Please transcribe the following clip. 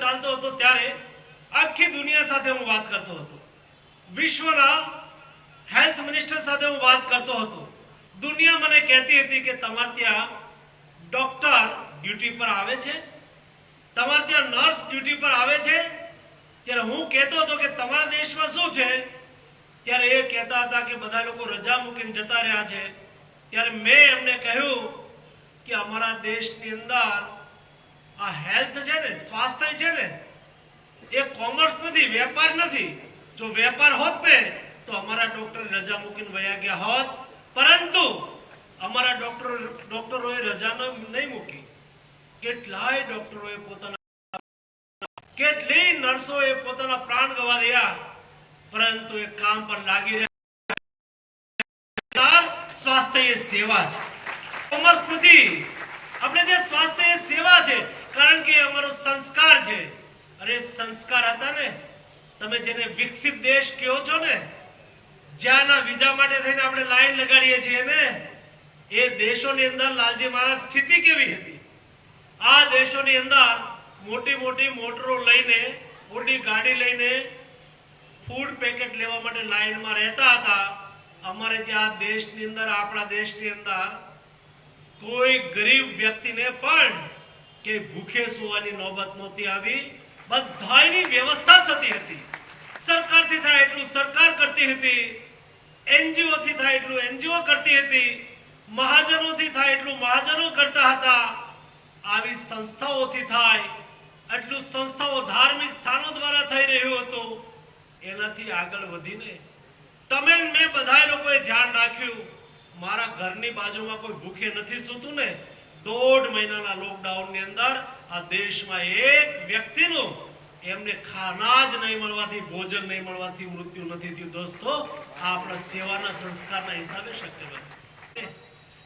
ચાલતો હતો ત્યારે આખી દુનિયા સાથે હું વાત કરતો હતો. વિશ્વના હેલ્થ મિનિસ્ટર સાથે હું વાત કરતો હતો. દુનિયા મને કહેતી હતી કે તમારે ત્યાં ડોક્ટર ડ્યુટી પર આવે છે? તમારે ત્યાં નર્સ ડ્યુટી પર આવે છે? ત્યારે હું કહેતો હતો કે તમારા દેશમાં શું છે? ત્યારે એ કહેતા હતા કે બધા લોકો રજા મૂકીને જતા રહ્યા છે. ત્યારે મેં એમને કહ્યું કે અમારા દેશની અંદર સ્વાસ્થ્ય છે ને, એ કોમર્સ નથી, વેપાર નથી. જો વેપાર હોત ને, તો અમારા ડોક્ટર રજા મૂકીને વયા ગયા હોત. પરંતુ અમારા ડોક્ટર ડોક્ટરોએ રજા નહીં મૂકી. કેટલાય ડોક્ટરોએ પોતાના, કેટલી નર્સોએ પોતાના પ્રાણ ગવા રહ્યા. પરંતુ એ કામ પર લાગી રહ્યા. સ્વાસ્થ્ય એ સેવા છે. કોમર્સ નથી આપણે જે સ્વાસ્થ્ય એ સેવા છે કે અમારો સંસ્કાર છે. અરે સંસ્કાર હતા ને, તમે જેને વિકસિત દેશ કહો છો ને, જ્યાંના વિઝા માટે થઈને આપણે લાઈન લગાડીએ છીએ ને, એ દેશોની અંદર લાલજી મહારાજ સ્થિતિ કેવી હતી? આ દેશોની અંદર મોટી મોટી મોટરો લઈને ઓડી ગાડી લઈને ફૂડ પેકેટ લેવા માટે લાઈનમાં રહેતા હતા. અમારે ત્યાં દેશની અંદર, આપણા દેશની અંદર કોઈ ગરીબ વ્યક્તિને પણ કે ભૂખે સુવાની નોબત નહોતી આવી. બધાની વ્યવસ્થા થતી હતી. સરકારથી થાય એટલું સરકાર કરતી હતી. એનજીઓ થી થાય એટલું એનજીઓ કરતી હતી. મહાજનોથી થાય એટલું મહાજનો કરતા હતા. આવી સંસ્થાઓથી થાય એટલું સંસ્થાઓ ધાર્મિક સ્થાનો દ્વારા થઈ રહ્યું હતું. એનાથી આગળ વધીને તમે મેં બધા લોકોએ ધ્યાન રાખ્યું. મારા ઘરની બાજુમાં કોઈ ભૂખે નથી સૂતું ને દોઢ મહિનાના લોકડાઉનની અંદર આ દેશમાં એક વ્યક્તિનું એમને ખાના જ નહીં મળવાથી, ભોજન નહીં મળવાથી, મૃત્યુ નથી થયું. દોસ્તો, આ આપણા સેવાના સંસ્કારના હિસાબે શક્ય બન્યું